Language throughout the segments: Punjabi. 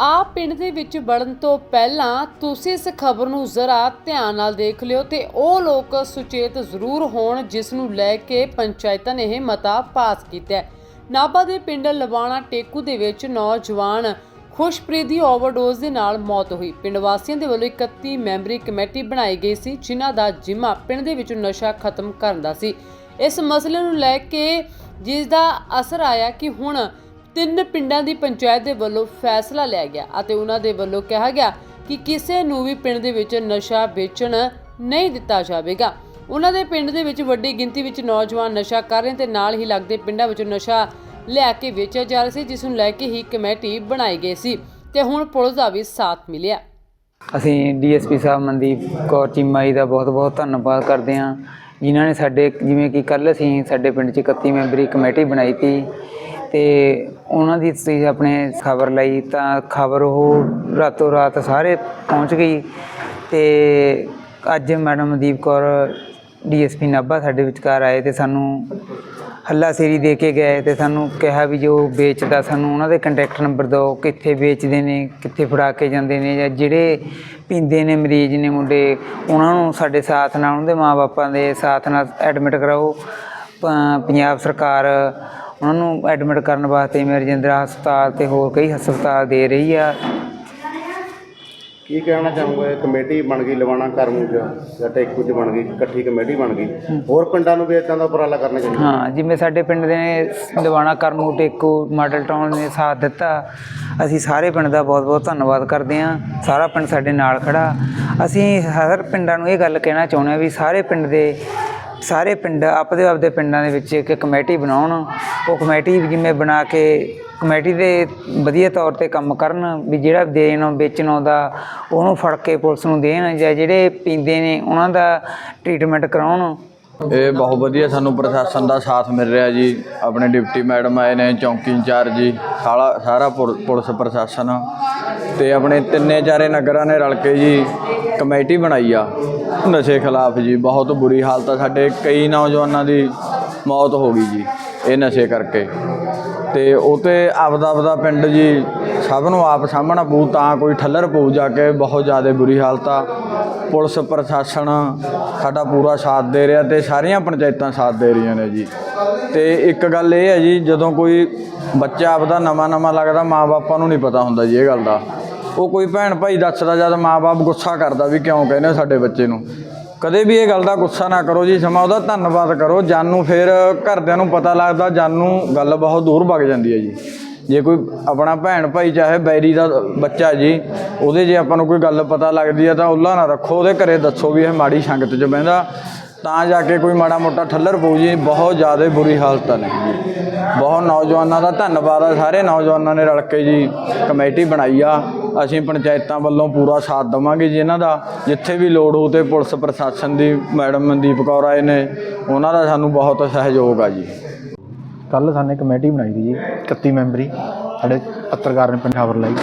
ਆਪ ਪਿੰਡ ਦੇ ਵਿੱਚ ਵੜਨ ਤੋਂ ਪਹਿਲਾਂ ਤੁਸੀਂ ਇਸ ਖਬਰ ਨੂੰ ਜ਼ਰਾ ਧਿਆਨ ਨਾਲ ਦੇਖ ਲਿਓ ਤੇ ਉਹ ਲੋਕ ਸੁਚੇਤ ਜ਼ਰੂਰ ਹੋਣ ਜਿਸ ਨੂੰ ਲੈ ਕੇ ਪੰਚਾਇਤਾਂ ਨੇ ਇਹ ਮਤਾ ਪਾਸ ਕੀਤਾ ਨਾਭਾ ਦੇ ਪਿੰਡ ਲਵਾਣਾ ਟੇਕੂ ਦੇ ਵਿੱਚ ਨੌਜਵਾਨ ਖੁਸ਼ਪ੍ਰੀਤ ਦੀ ਓਵਰਡੋਜ਼ ਦੇ ਨਾਲ ਮੌਤ ਹੋਈ। ਪਿੰਡ ਵਾਸੀਆਂ ਦੇ ਵੱਲੋਂ 31 ਮੈਂਬਰੀ ਕਮੇਟੀ ਬਣਾਈ ਗਈ ਸੀ, ਜਿਨ੍ਹਾਂ ਦਾ ਜਿੰਮਾ ਪਿੰਡ ਦੇ ਵਿੱਚੋਂ ਨਸ਼ਾ ਖਤਮ ਕਰਨ ਦਾ ਸੀ। ਇਸ ਮਸਲੇ ਨੂੰ ਲੈ ਕੇ ਜਿਸ ਦਾ ਅਸਰ ਆਇਆ ਕਿ ਹੁਣ ਤਿੰਨ ਪਿੰਡਾਂ ਦੀ ਪੰਚਾਇਤ ਦੇ ਵੱਲੋਂ ਫੈਸਲਾ ਲਿਆ ਗਿਆ ਅਤੇ ਉਹਨਾਂ ਦੇ ਵੱਲੋਂ ਕਿਹਾ ਗਿਆ ਕਿ ਕਿਸੇ ਨੂੰ ਵੀ ਪਿੰਡ ਦੇ ਵਿੱਚ ਨਸ਼ਾ ਵੇਚਣ ਨਹੀਂ ਦਿੱਤਾ ਜਾਵੇਗਾ। ਉਹਨਾਂ ਦੇ ਪਿੰਡ ਦੇ ਵਿੱਚ ਵੱਡੀ ਗਿਣਤੀ ਵਿੱਚ ਨੌਜਵਾਨ ਨਸ਼ਾ ਕਰ ਰਹੇ ਤੇ ਨਾਲ ਹੀ ਲੱਗਦੇ ਪਿੰਡਾਂ ਵਿੱਚੋਂ ਨਸ਼ਾ ਲਿਆ ਕੇ ਵੇਚਿਆ ਜਾ ਰਿਹਾ ਸੀ, ਜਿਸ ਨੂੰ ਲੈ ਕੇ ਹੀ ਕਮੇਟੀ ਬਣਾਈ ਗਈ ਸੀ ਤੇ ਹੁਣ ਪੁਲਿਸ ਦਾ ਵੀ ਸਾਥ ਮਿਲਿਆ। ਅਸੀਂ ਡੀਐਸਪੀ ਸਾਹਿਬ ਮਨਦੀਪ ਕੌਰ ਚੀਮਾਈ ਦਾ ਬਹੁਤ-ਬਹੁਤ ਧੰਨਵਾਦ ਕਰਦੇ ਹਾਂ। ਜਿਨ੍ਹਾਂ ਨੇ ਸਾਡੇ ਜਿਵੇਂ ਕਿ ਕੱਲ ਅਸੀਂ ਸਾਡੇ ਪਿੰਡ 'ਚ 31 ਮੈਂਬਰੀ ਕਮੇਟੀ ਬਣਾਈ ਤੀ ਤੇ ਉਹਨਾਂ ਦੀ ਤੁਸੀਂ ਆਪਣੇ ਖਬਰ ਲਈ ਤਾਂ ਖਬਰ ਉਹ ਰਾਤੋਂ ਰਾਤ ਸਾਰੇ ਪਹੁੰਚ ਗਈ। ਤੇ ਅੱਜ ਮੈਡਮ ਦੀਪ ਕੌਰ ਡੀਐਸਪੀ ਨਾਭਾ ਸਾਡੇ ਵਿਚਕਾਰ ਆਏ ਤੇ ਸਾਨੂੰ ਹੱਲਾ ਸੇਰੀ ਦੇ ਕੇ ਗਏ ਤੇ ਸਾਨੂੰ ਕਿਹਾ ਵੀ ਜੋ ਵੇਚਦਾ ਸਾਨੂੰ ਉਹਨਾਂ ਦੇ ਕੰਟੈਕਟ ਨੰਬਰ ਦਿਓ, ਕਿੱਥੇ ਵੇਚਦੇ ਨੇ, ਕਿੱਥੇ ਫੜਾ ਕੇ ਜਾਂਦੇ ਨੇ ਜਾਂ ਜਿਹੜੇ ਪੀਂਦੇ ਨੇ ਮਰੀਜ਼ ਨੇ ਮੁੰਡੇ, ਉਹਨਾਂ ਨੂੰ ਸਾਡੇ ਸਾਥ ਨਾਲ, ਉਹਨਾਂ ਦੇ ਮਾਪਿਆਂ ਦੇ ਸਾਥ ਨਾਲ ਐਡਮਿਟ ਕਰਾਓ। ਪੰਜਾਬ ਸਰਕਾਰ ਉਹਨਾਂ ਨੂੰ ਐਡਮਿਟ ਕਰਨ ਵਾਸਤੇ ਮੇਰੇ ਰਜਿੰਦਰਾ ਹਸਪਤਾਲ ਤੇ ਹੋਰ ਕਈ ਹਸਪਤਾਲ ਦੇ ਰਹੀ ਆ। ਕੀ ਕਹਿਣਾ ਚਾਹੂੰਗਾ? ਇਹ ਕਮੇਟੀ ਬਣ ਗਈ ਲਵਾਣਾ ਕਰਮੂ ਚ ਜਾਂ ਟੇਕੂ ਚ ਬਣ ਗਈ ਇਕੱਠੀ ਕਮੇਟੀ ਬਣ ਗਈ। ਹੋਰ ਪਿੰਡਾਂ ਨੂੰ ਵੀ ਇਦਾਂ ਦਾ ਉਪਰਾਲਾ ਕਰਨਾ ਚਾਹੀਦਾ? ਹਾਂ ਜਿਵੇਂ ਸਾਡੇ ਪਿੰਡ ਦੇ ਨੇ ਦਿਵਾਣਾ ਕਰਮੂ ਟੇਕੂ ਮਾਡਲ ਟਾਊਨ ਨੇ ਸਾਥ ਦਿੱਤਾ। ਅਸੀਂ ਸਾਰੇ ਪਿੰਡ ਦਾ ਬਹੁਤ-ਬਹੁਤ ਧੰਨਵਾਦ ਕਰਦੇ ਹਾਂ। ਸਾਰਾ ਪਿੰਡ ਸਾਡੇ ਨਾਲ ਖੜਾ। ਅਸੀਂ ਹਰ ਪਿੰਡਾਂ ਨੂੰ ਇਹ ਗੱਲ ਕਹਿਣਾ ਚਾਹੁੰਦੇ ਹਾਂ ਵੀ ਸਾਰੇ ਪਿੰਡ ਦੇ ਸਾਰੇ ਪਿੰਡ, ਆਪਦੇ ਆਪਦੇ ਪਿੰਡਾਂ ਦੇ ਵਿੱਚ ਇੱਕ ਕਮੇਟੀ ਬਣਾਉਣ। ਉਹ ਕਮੇਟੀ ਜਿਵੇਂ ਬਣਾ ਕੇ ਕਮੇਟੀ ਦੇ ਵਧੀਆ ਤੌਰ ਤੇ ਕੰਮ ਕਰਨ, ਵੀ ਜਿਹੜਾ ਦੇਣ ਵੇਚਣ ਆਉਂਦਾ, ਉਹਨੂੰ ਫੜ ਕੇ ਪੁਲਿਸ ਨੂੰ ਦੇਣ ਜਾਂ ਜਿਹੜੇ ਪੀਂਦੇ ਨੇ, ਉਹਨਾਂ ਦਾ ਟ੍ਰੀਟਮੈਂਟ ਕਰਾਉਣ। ਇਹ ਬਹੁਤ ਵਧੀਆ ਸਾਨੂੰ ਪ੍ਰਸ਼ਾਸਨ ਦਾ ਸਾਥ ਮਿਲ ਰਿਹਾ ਜੀ। ਆਪਣੇ ਡਿਪਟੀ ਮੈਡਮ ਆਏ ਨੇ, ਚੌਂਕੀ ਇੰਚਾਰਜ ਜੀ ਸਾਰਾ ਸਾਰਾ ਪੁਰ- ਪੁਲਿਸ ਪ੍ਰਸ਼ਾਸਨ। ਤੇ ਆਪਣੇ ਤਿੰਨੇ ਚਾਰੇ ਨਗਰਾਂ ਨੇ ਰਲ ਕੇ ਜੀ ਕਮੇਟੀ ਬਣਾਈ ਆ। ਨਸ਼ੇ ਖਿਲਾਫ ਜੀ, ਬਹੁਤ ਬੁਰੀ ਹਾਲਤ ਆ ਸਾਡੇ। ਕਈ ਨੌਜਵਾਨਾਂ ਦੀ ਮੌਤ ਹੋ ਗਈ ਜੀ, ਇਹ ਨਸ਼ੇ ਕਰਕੇ। ਤੇ ਉਹ ਤੇ ਆਪਦਾ ਆਪਦਾ ਪਿੰਡ ਜੀ, ਸਭ ਨੂੰ ਆਪ ਸਾਹਮਣਾ ਪਊ, ਤਾਂ ਕੋਈ ਠੱਲਰ ਪਊ ਜਾ ਕੇ, ਬਹੁਤ ਜ਼ਿਆਦਾ ਬੁਰੀ ਹਾਲਤ ਆ। ਪੁਲਿਸ ਪ੍ਰਸ਼ਾਸਨ ਸਾਡਾ ਪੂਰਾ ਸਾਥ ਦੇ ਰਿਹਾ ਤੇ ਸਾਰੀਆਂ ਪੰਚਾਇਤਾਂ ਸਾਥ ਦੇ ਰਹੀਆਂ ਨੇ ਜੀ। ਤੇ ਇੱਕ ਗੱਲ ਇਹ ਹੈ ਜੀ, ਜਦੋਂ ਕੋਈ ਬੱਚਾ ਆਪਦਾ ਨਵਾਂ ਨਵਾਂ ਲੱਗਦਾ ਮਾਪੇ ਨੂੰ ਨਹੀਂ ਪਤਾ ਹੁੰਦਾ ਜੀ ਇਹ ਗੱਲ ਦਾ। ਉਹ ਕੋਈ ਭੈਣ ਭਾਈ ਦੱਸਦਾ ਜਦ ਮਾਪੇ ਗੁੱਸਾ ਕਰਦਾ ਵੀ ਕਿਉਂ ਕਹਿੰਦੇ ਹੋ ਸਾਡੇ ਬੱਚੇ ਨੂੰ। ਕਦੇ ਵੀ ਇਹ ਗੱਲ ਦਾ ਗੁੱਸਾ ਨਾ ਕਰੋ ਜੀ, ਸਮਾਂ ਉਹਦਾ ਧੰਨਵਾਦ ਕਰੋ, ਜਾਨੂੰ ਫਿਰ ਘਰਦਿਆਂ ਨੂੰ ਪਤਾ ਲੱਗਦਾ, ਜਾਨੂੰ ਗੱਲ ਬਹੁਤ ਦੂਰ ਵਗ ਜਾਂਦੀ ਹੈ ਜੀ। ਜੇ ਕੋਈ ਆਪਣਾ ਭੈਣ ਭਾਈ ਚਾਹੇ ਬੈਰੀ ਦਾ ਬੱਚਾ ਜੀ, ਉਹਦੇ ਜੇ ਆਪਾਂ ਨੂੰ ਕੋਈ ਗੱਲ ਪਤਾ ਲੱਗਦੀ ਹੈ ਤਾਂ ਉੱਲਾ ਨਾ ਰੱਖੋ, ਉਹਦੇ ਘਰੇ ਦੱਸੋ ਵੀ ਇਹ ਮਾੜੀ ਸੰਗਤ 'ਚ ਬਹਿੰਦਾ। ਤਾਂ ਜਾ ਕੇ ਕੋਈ ਮਾੜਾ ਮੋਟਾ ਠੱਲਰ ਪਊ ਜੀ, ਬਹੁਤ ਜ਼ਿਆਦਾ ਬੁਰੀ ਹਾਲਤ ਨੇ ਬਹੁਤ ਨੌਜਵਾਨਾਂ ਦਾ ਧੰਨਵਾਦ ਆ, ਸਾਰੇ ਨੌਜਵਾਨਾਂ ਨੇ ਰਲ ਕੇ ਜੀ ਕਮੇਟੀ ਬਣਾਈ ਆ। ਅਸੀਂ ਪੰਚਾਇਤਾਂ ਵੱਲੋਂ ਪੂਰਾ ਸਾਥ ਦੇਵਾਂਗੇ ਜੀ ਇਹਨਾਂ ਦਾ। ਜਿੱਥੇ ਵੀ ਲੋੜ ਹੋ ਤੇ ਪੁਲਿਸ ਪ੍ਰਸ਼ਾਸਨ ਦੀ ਮੈਡਮ ਮਨਦੀਪ ਕੌਰ ਆਏ ਨੇ, ਉਹਨਾਂ ਦਾ ਸਾਨੂੰ ਬਹੁਤ ਸਹਿਯੋਗ ਆ ਜੀ। ਕੱਲ ਸਾਨੇ ਕਮੇਟੀ ਬਣਾਈ ਦੀ ਜੀ 31 ਮੈਂਬਰੀ। ਸਾਡੇ ਪੱਤਰਕਾਰ ਨੇ ਪੰਜਾਬ ਲਈ।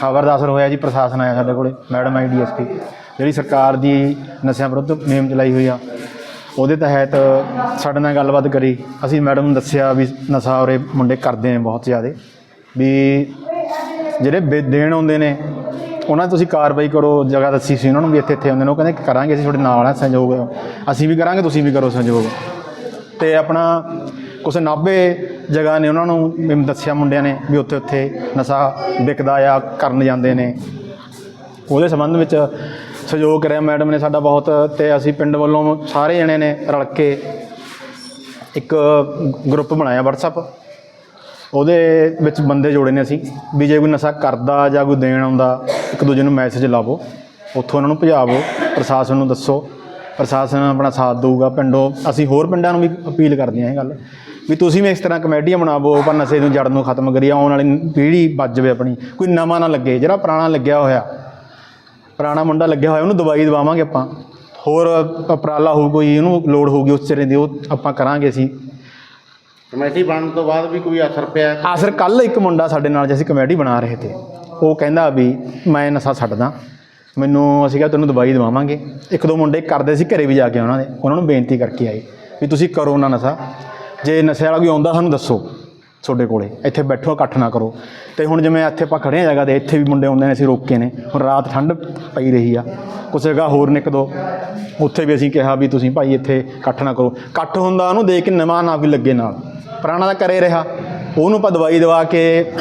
ਖਬਰ ਦਾ ਹੋਇਆ ਜੀ, ਪ੍ਰਸ਼ਾਸਨ ਆਇਆ ਸਾਡੇ ਕੋਲੇ, ਮੈਡਮ ਆਈ ਡੀਐਸਪੀ ਜਿਹੜੀ ਸਰਕਾਰ ਦੀ ਨਸ਼ਿਆਂ ਵਿਰੁੱਧ ਮੁਹਿੰਮ ਚਲਾਈ ਹੋਈ ਆ, ਉਹਦੇ ਤਹਿਤ ਸਾਡੇ ਨਾਲ ਗੱਲਬਾਤ ਕਰੀ। ਅਸੀਂ ਮੈਡਮ ਨੂੰ ਦੱਸਿਆ ਵੀ ਨਸ਼ਾ ਉਰੇ ਮੁੰਡੇ ਕਰਦੇ ਨੇ ਬਹੁਤ ਜ਼ਿਆਦਾ। ਵੀ ਜਿਹੜੇ ਵੇ- ਦੇਣ ਆਉਂਦੇ ਨੇ, ਉਹਨਾਂ 'ਤੇ ਤੁਸੀਂ ਕਾਰਵਾਈ ਕਰੋ, ਜਗ੍ਹਾ ਦੱਸੀ ਸੀ ਉਹਨਾਂ ਨੂੰ ਵੀ ਇੱਥੇ ਇੱਥੇ ਆਉਂਦੇ ਨੇ, ਉਹ ਕਹਿੰਦੇ ਕਰਾਂਗੇ, ਅਸੀਂ ਤੁਹਾਡੇ ਨਾਲ ਆ ਸਹਿਯੋਗ ਅਸੀਂ ਵੀ ਕਰਾਂਗੇ, ਤੁਸੀਂ ਵੀ ਕਰੋ ਸਹਿਯੋਗ। ਤੇ ਆਪਣਾ ਕੁਛ 90 ਜਗ੍ਹਾ ਨੇ ਉਹਨਾਂ ਨੂੰ ਦੱਸਿਆ ਮੁੰਡਿਆਂ ਨੇ ਵੀ ਉੱਥੇ ਉੱਥੇ ਨਸ਼ਾ ਵਿਕਦਾ ਆ, ਕਰਨ ਜਾਂਦੇ ਨੇ। ਉਹਦੇ ਸੰਬੰਧ ਵਿੱਚ ਸਹਿਯੋਗ ਕਰਿਆ ਮੈਡਮ ਨੇ ਸਾਡਾ ਬਹੁਤ ਤੇ ਅਸੀਂ ਪਿੰਡ ਵੱਲੋਂ ਸਾਰੇ ਜਣੇ ਨੇ ਰਲ ਕੇ ਇੱਕ ਗਰੁੱਪ ਬਣਾਇਆ WhatsApp ਉਹਦੇ ਵਿੱਚ ਬੰਦੇ ਜੋੜੇ ਨੇ ਅਸੀਂ, ਵੀ ਜੇ ਕੋਈ ਨਸ਼ਾ ਕਰਦਾ ਜਾਂ ਕੋਈ ਦੇਣ ਆਉਂਦਾ, ਇੱਕ ਦੂਜੇ ਨੂੰ ਮੈਸੇਜ ਲਾਵੋ, ਉੱਥੋਂ ਉਹਨਾਂ ਨੂੰ ਭਜਾਵੋ, ਪ੍ਰਸ਼ਾਸਨ ਨੂੰ ਦੱਸੋ, ਪ੍ਰਸ਼ਾਸਨ ਆਪਣਾ ਸਾਥ ਦੇਊਗਾ ਪਿੰਡੋਂ। ਅਸੀਂ ਹੋਰ ਪਿੰਡਾਂ ਨੂੰ ਵੀ ਅਪੀਲ ਕਰਦੇ ਹਾਂ ਇਹ ਗੱਲ, ਵੀ ਤੁਸੀਂ ਵੀ ਇਸ ਤਰ੍ਹਾਂ ਕਮੇਟੀਆਂ ਬਣਾਵੋ, ਪਰ ਨਸ਼ੇ ਨੂੰ, ਜੜ ਨੂੰ ਖਤਮ ਕਰੀਏ, ਆਉਣ ਵਾਲੀ ਪੀੜ੍ਹੀ ਬਚ ਜਾਵੇ ਆਪਣੀ। ਕੋਈ ਨਵਾਂ ਨਾ ਲੱਗੇ, ਜਿਹੜਾ ਪੁਰਾਣਾ ਲੱਗਿਆ ਹੋਇਆ ਪੁਰਾਣਾ ਮੁੰਡਾ ਲੱਗਿਆ ਹੋਇਆ ਉਹਨੂੰ ਦਵਾਈ ਦਵਾਵਾਂਗੇ ਆਪਾਂ। ਹੋਰ ਉਪਰਾਲਾ ਹੋਊ ਕੋਈ ਉਹਨੂੰ ਲੋੜ ਹੋਊਗੀ ਉਸ ਚਿਹਰੇ ਦੀ ਉਹ ਆਪਾਂ ਕਰਾਂਗੇ ਅਸੀਂ। ਕਮੇਟੀ ਬਣਨ ਤੋਂ ਬਾਅਦ ਵੀ ਕੋਈ ਅਸਰ ਪਿਆ? ਆਖਰ ਕੱਲ ਇੱਕ ਮੁੰਡਾ ਸਾਡੇ ਨਾਲ ਜੇ ਅਸੀਂ ਕਮੇਟੀ ਬਣਾ ਰਹੇ ਤੇ ਉਹ ਕਹਿੰਦਾ ਵੀ ਮੈਂ ਨਸ਼ਾ ਛੱਡਦਾ। ਮੈਨੂੰ ਅਸੀਂ ਕਿਹਾ ਤੈਨੂੰ ਦਵਾਈ ਦਵਾਵਾਂਗੇ। ਇੱਕ ਦੋ ਮੁੰਡੇ ਕਰਦੇ ਸੀ ਘਰੇ ਵੀ ਜਾ ਕੇ ਉਹਨਾਂ ਦੇ ਉਹਨਾਂ ਨੂੰ ਬੇਨਤੀ ਕਰਕੇ ਆਏ ਵੀ ਤੁਸੀਂ ਕਰੋ ਨਾ ਨਸ਼ਾ। ਜੇ ਨਸ਼ੇ ਵਾਲਾ ਕੋਈ ਆਉਂਦਾ ਸਾਨੂੰ ਦੱਸੋ। ਤੁਹਾਡੇ ਕੋਲੇ। ਇੱਥੇ ਬੈਠੋ, ਇਕੱਠ ਨਾ ਕਰੋ। ਤੇ ਹੁਣ ਜਿਵੇਂ ਇੱਥੇ ਆਪਾਂ ਖੜੇ ਆ ਜਗ੍ਹਾ ਤੇ, ਇੱਥੇ ਵੀ ਮੁੰਡੇ ਹੁੰਦੇ ਨੇ ਅਸੀਂ ਰੋਕੇ ਨੇ। ਹੁਣ ਰਾਤ ਠੰਡ ਪਈ ਰਹੀ ਆ। ਕੁਛ ਜਗ੍ਹਾ ਹੋਰ ਨਿਕ ਇੱਕ ਦੋ। ਉੱਥੇ ਵੀ ਅਸੀਂ ਕਿਹਾ ਵੀ ਤੁਸੀਂ ਭਾਈ ਇੱਥੇ ਇਕੱਠ ਨਾ ਕਰੋ। ਇਕੱਠ ਹੁੰਦਾ ਉਹਨੂੰ ਦੇਖ ਕੇ ਨਵਾਂ ਨਾ ਵੀ ਲੱਗੇ ਨਾਲ। ਪੁਰਾਣਾ ਤਾਂ ਕਰੇ ਰਿਹਾ। ਉਹਨੂੰ ਆਪਾਂ ਦਵਾਈ ਦਵਾ ਕੇ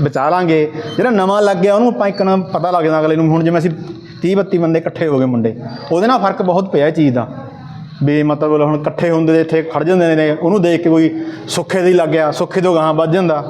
ਬਚਾ ਲਾਂਗੇ। ਜਿਹੜਾ ਨਵਾਂ ਲੱਗ ਗਿਆ, ਉਹਨੂੰ ਆਪਾਂ ਇੱਕ ਨਾ ਪਤਾ ਲੱਗ ਜਾਂਦਾ ਅਗਲੇ ਨੂੰ। ਹੁਣ ਜਿਵੇਂ ਅਸੀਂ 30 32 ਬੰਦੇ ਇਕੱਠੇ ਹੋ ਗਏ ਮੁੰਡੇ, ਉਹਦੇ ਨਾਲ ਫ਼ਰਕ ਬਹੁਤ ਪਿਆ ਇਹ ਚੀਜ਼ ਦਾ। ਵੀ ਮਤਲਬ ਹੁਣ ਇਕੱਠੇ ਹੁੰਦੇ ਨੇ ਇੱਥੇ ਖੜ ਜਾਂਦੇ ਨੇ, ਉਹਨੂੰ ਦੇਖ ਕੇ ਕੋਈ ਸੁੱਖੇ ਦੀ ਲੱਗ ਗਿਆ, ਸੁੱਖੇ ਤੋਂ ਗਾਂ ਵੱਜ ਜਾਂਦਾ।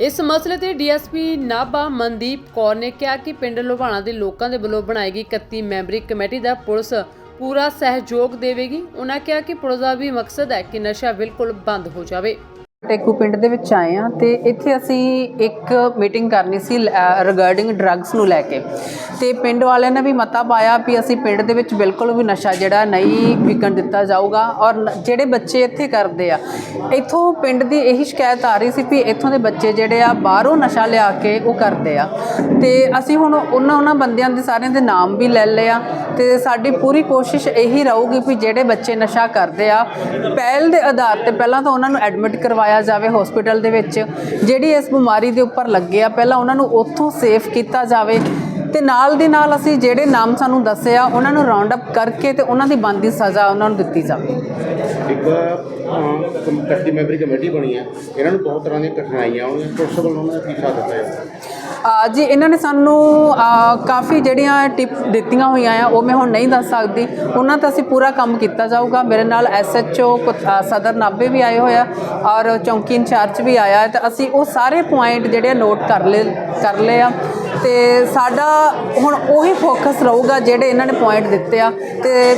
ਇਸ ਮਸਲੇ ਤੇ ਡੀਐਸਪੀ ਨਾਭਾ ਮਨਦੀਪ ਕੌਰ ਨੇ ਕਿਹਾ ਕਿ ਪਿੰਡ ਲੋਹਾਣਾ ਦੇ ਲੋਕਾਂ ਦੇ ਵੱਲੋਂ ਬਣਾਈ ਗਈ 31 ਮੈਂਬਰੀ ਕਮੇਟੀ ਦਾ ਪੁਲਿਸ ਪੂਰਾ ਸਹਿਯੋਗ ਦੇਵੇਗੀ। ਉਹਨਾਂ ਕਿਹਾ ਕਿ ਪੁਲਿਸ ਦਾ ਵੀ ਮਕਸਦ ਹੈ ਕਿ ਨਸ਼ਾ ਬਿਲਕੁਲ ਬੰਦ ਹੋ ਜਾਵੇ। ਟੇਕੂ ਪਿੰਡ ਦੇ ਵਿੱਚ ਆਏ ਆ ਤੇ ਇੱਥੇ ਅਸੀਂ ਇੱਕ ਮੀਟਿੰਗ ਕਰਨੀ ਸੀ ਰਿਗਾਰਡਿੰਗ ਡਰੱਗਸ ਨੂੰ ਲੈ ਕੇ। ਤੇ ਪਿੰਡ ਵਾਲਿਆਂ ਨੇ ਵੀ ਮਤਾ ਪਾਇਆ ਵੀ ਅਸੀਂ ਪਿੰਡ ਦੇ ਵਿੱਚ ਬਿਲਕੁਲ ਵੀ ਨਸ਼ਾ ਜਿਹੜਾ ਨਹੀਂ ਵਿਕਣ ਦਿੱਤਾ ਜਾਊਗਾ ਔਰ ਜਿਹੜੇ ਬੱਚੇ ਇੱਥੇ ਕਰਦੇ ਆ, ਇੱਥੋਂ ਪਿੰਡ ਦੀ ਇਹੀ ਸ਼ਿਕਾਇਤ ਆ ਰਹੀ ਸੀ ਵੀ ਇੱਥੋਂ ਦੇ ਬੱਚੇ ਜਿਹੜੇ ਆ ਬਾਹਰੋਂ ਨਸ਼ਾ ਲਿਆ ਕੇ ਉਹ ਕਰਦੇ ਆ। ਤੇ ਅਸੀਂ ਹੁਣ ਉਹਨਾਂ ਉਹਨਾਂ ਬੰਦਿਆਂ ਦੇ ਸਾਰਿਆਂ ਦੇ ਨਾਮ ਵੀ ਲੈ ਲਏ ਆ ਤੇ ਸਾਡੀ ਪੂਰੀ ਕੋਸ਼ਿਸ਼ ਇਹੀ ਰਹੂਗੀ ਵੀ ਜਿਹੜੇ ਬੱਚੇ ਨਸ਼ਾ ਕਰਦੇ ਆ, ਪਹਿਲ ਦੇ ਆਧਾਰ ਤੇ ਪਹਿਲਾਂ ਤਾਂ ਉਹਨਾਂ ਨੂੰ ਐਡਮਿਟ ਕਰਵਾਇਆ ਜਾਵੇ ਹਸਪੀਟਲ ਦੇ ਵਿੱਚ, ਜਿਹੜੀ ਇਸ ਬਿਮਾਰੀ ਦੇ ਉੱਪਰ ਲੱਗੇ ਆ, ਪਹਿਲਾਂ ਉਹਨਾਂ ਨੂੰ ਉੱਥੋਂ ਸੇਫ ਕੀਤਾ ਜਾਵੇ ਤੇ ਨਾਲ ਦੀ ਨਾਲ ਅਸੀਂ ਜਿਹੜੇ ਨਾਮ ਸਾਨੂੰ ਦੱਸੇ ਆ ਉਹਨਾਂ ਨੂੰ ਰਾਉਂਡ ਅਪ ਕਰਕੇ ਤੇ ਉਹਨਾਂ ਦੀ ਬਣਦੀ ਸਜ਼ਾ ਉਹਨਾਂ ਨੂੰ ਦਿੱਤੀ ਜਾਵੇ। ਇੱਕ ਇਕੱਠੀ ਮੈਂਬਰੀ ਕਮੇਟੀ ਬਣੀ ਹੈ। ਇਹਨਾਂ ਨੂੰ ਬਹੁਤ ਤਰ੍ਹਾਂ ਦੀਆਂ ਕਠਿਨਾਈਆਂ ਆਉਣਗੀਆਂ ਪੁਲਿਸ ਵੱਲੋਂ ਉਹਨਾਂ ਦਾ ਕੀ ਸਾਥ ਦਿੱਤਾ ਆ ਜੀ ਇਹਨਾਂ ਨੇ ਸਾਨੂੰ ਕਾਫੀ ਜਿਹੜੀਆਂ ਟਿਪ ਦਿੱਤੀਆਂ ਹੋਈਆਂ ਆ ਉਹ ਮੈਂ ਹੁਣ ਨਹੀਂ ਦੱਸ ਸਕਦੀ। ਉਹਨਾਂ ਤੇ ਅਸੀਂ ਪੂਰਾ ਕੰਮ ਕੀਤਾ ਜਾਊਗਾ। ਮੇਰੇ ਨਾਲ ਐਸਐਚਓ ਸਦਰ ਨਾਭੇ ਵੀ ਆਏ ਹੋਇਆ ਔਰ ਚੌਂਕੀ ਇੰਚਾਰਜ ਵੀ ਆਇਆ ਤੇ ਅਸੀਂ ਉਹ ਸਾਰੇ ਪੁਆਇੰਟ ਜਿਹੜੇ ਨੋਟ ਕਰ ਲਏ ਕਰ ਲਏ ਆ। ਤੇ ਸਾਡਾ ਹੁਣ ਉਹੀ ਫੋਕਸ ਰਹੂਗਾ ਜਿਹੜੇ ਇਹਨਾਂ ਨੇ ਪੁਆਇੰਟ ਦਿੱਤੇ ਆ। ਤੇ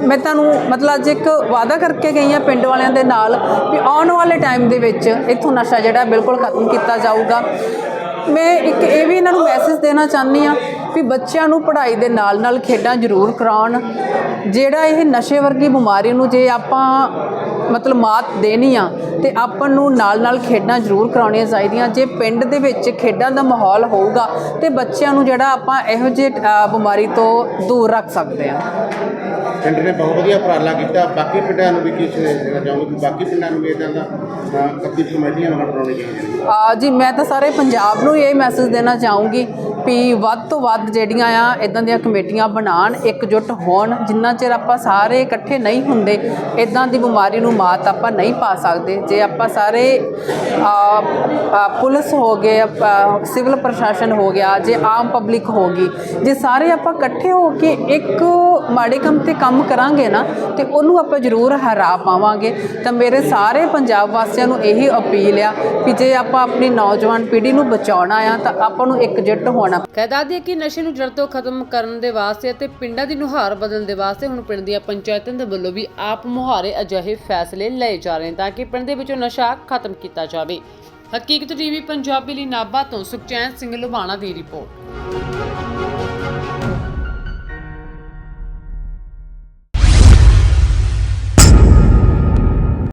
ਮੈਂ ਤੁਹਾਨੂੰ ਮਤਲਬ ਅੱਜ ਇੱਕ ਵਾਅਦਾ ਕਰਕੇ ਗਈ ਆ ਪਿੰਡ ਵਾਲਿਆਂ ਦੇ ਨਾਲ ਵੀ ਆਉਣ ਵਾਲੇ ਟਾਈਮ ਦੇ ਵਿੱਚ ਇੱਥੋਂ ਨਸ਼ਾ ਜਿਹੜਾ ਬਿਲਕੁਲ ਖਤਮ ਕੀਤਾ ਜਾਊਗਾ। ਮੈਂ ਇੱਕ ਇਹ ਵੀ ਇਹਨਾਂ ਨੂੰ ਮੈਸੇਜ ਦੇਣਾ ਚਾਹੁੰਦੀ ਆ ਵੀ ਬੱਚਿਆਂ ਨੂੰ ਪੜ੍ਹਾਈ ਦੇ ਨਾਲ ਨਾਲ ਖੇਡਾਂ ਜ਼ਰੂਰ ਕਰਾਉਣ। ਜਿਹੜਾ ਇਹ ਨਸ਼ੇ ਵਰਗੀ ਬਿਮਾਰੀ ਨੂੰ ਜੇ ਆਪਾਂ ਮਤਲਬ ਮਾਤ ਦੇਣੀ ਆ ਤੇ ਆਪਾਂ ਨੂੰ ਨਾਲ ਨਾਲ ਖੇਡਾਂ ਜ਼ਰੂਰ ਕਰਾਉਣੀਆਂ ਚਾਹੀਦੀਆਂ। ਜੇ ਪਿੰਡ ਦੇ ਵਿੱਚ ਖੇਡਾਂ ਦਾ ਮਾਹੌਲ ਹੋਊਗਾ ਤੇ ਬੱਚਿਆਂ ਨੂੰ ਜਿਹੜਾ ਆਪਾਂ ਇਹੋ ਜਿਹੇ ਬਿਮਾਰੀ ਤੋਂ ਦੂਰ ਰੱਖ ਸਕਦੇ ਆ। ਪਿੰਡ ਨੇ ਬਹੁਤ ਵਧੀਆ ਉਪਰਾਲਾ ਕੀਤਾ। ਬਾਕੀ ਪਿੰਡਾਂ ਨੂੰ ਵੀ ਕੀ ਦੇਣਾ ਚਾਹੁੰਦੇ ਕਿ ਬਾਕੀ ਪਿੰਡਾਂ ਨੂੰ ਵੀ ਇਦਾਂ ਦਾ ਇਕੱਤੀ ਕਮੇਟੀਆਂ ਨਾਲ ਬਣਾਉਣੀਆਂ ਚਾਹੀਦੀਆਂ ਆ ਜੀ ਮੈਂ ਤਾਂ ਸਾਰੇ ਪੰਜਾਬ ਨੂੰ ਇਹ ਮੈਸੇਜ ਦੇਣਾ ਚਾਹੂੰਗੀ ਵੀ ਵੱਧ ਤੋਂ ਵੱਧ ਜਿਹੜੀਆਂ ਆ ਇਦਾਂ ਦੀਆਂ ਕਮੇਟੀਆਂ ਬਣਾਉਣ, ਇਕਜੁੱਟ ਹੋਣ, ਜਿੰਨਾ ਚਿਰ ਆਪਾਂ ਸਾਰੇ ਇਕੱਠੇ ਨਹੀਂ ਹੁੰਦੇ ਇਦਾਂ ਦੀ ਬਿਮਾਰੀ ਨੂੰ ਮਾਤ ਆਪਾਂ ਨਹੀਂ ਪਾ ਸਕਦੇ। ਜੇ ਆਪਾਂ ਸਾਰੇ ਪੁਲਿਸ ਹੋ ਗਏ, ਆਪਾਂ ਸਿਵਲ ਪ੍ਰਸ਼ਾਸਨ ਹੋ ਗਿਆ, ਜੇ ਆਮ ਪਬਲਿਕ ਹੋ ਗਈ, ਜੇ ਸਾਰੇ ਆਪਾਂ ਇਕੱਠੇ ਹੋ ਕੇ ਇੱਕ ਮਾੜੇ ਕੰਮ ਤੇ ਕੰਮ ਕਰਾਂਗੇ ਨਾ, ਤੇ ਉਹਨੂੰ ਆਪਾਂ ਜ਼ਰੂਰ ਹਰਾ ਪਾਵਾਂਗੇ। ਤਾਂ ਮੇਰੇ ਸਾਰੇ ਪੰਜਾਬ ਵਾਸੀਆਂ ਨੂੰ ਇਹੀ ਅਪੀਲ ਆ ਕਿ ਜੇ ਆਪਾਂ ਆਪਣੀ ਨੌਜਵਾਨ ਪੀੜ੍ਹੀ ਨੂੰ ਬਚਾਉਣਾ ਆ, ਤਾਂ ਆਪਾਂ ਨੂੰ ਇਕਜੁੱਟ ਹੋਣਾ ਕਹਿ ਦੱਸਦੀ ਹੈ ਕਿ ਨਸ਼ੇ ਨੂੰ ਜੜ ਤੋਂ ਖਤਮ ਕਰਨ ਦੇ ਵਾਸਤੇ ਅਤੇ ਪਿੰਡਾਂ ਦੀ ਨੁਹਾਰ ਬਦਲਣ ਦੇ ਵਾਸਤੇ ਹੁਣ ਪਿੰਡ ਦੀਆਂ ਪੰਚਾਇਤਾਂ ਦੇ ਵੱਲੋਂ ਵੀ ਆਪ ਮੁਹਾਰੇ ਅਜਿਹੇ ਫੈਸਲੇ ਲਏ ਜਾ ਰਹੇ ਤਾਂ ਕਿ ਪਿੰਡ ਦੇ ਵਿੱਚੋਂ ਨਸ਼ਾ ਖਤਮ ਕੀਤਾ ਜਾਵੇ। ਹਕੀਕਤ ਟੀਵੀ, ਪੰਜਾਬੀ ਲਈ ਨਾਭਾ ਤੋਂ ਸੁਖਚੈਨ ਸਿੰਘ ਲੁਬਾਣਾ ਦੀ ਰਿਪੋਰਟ।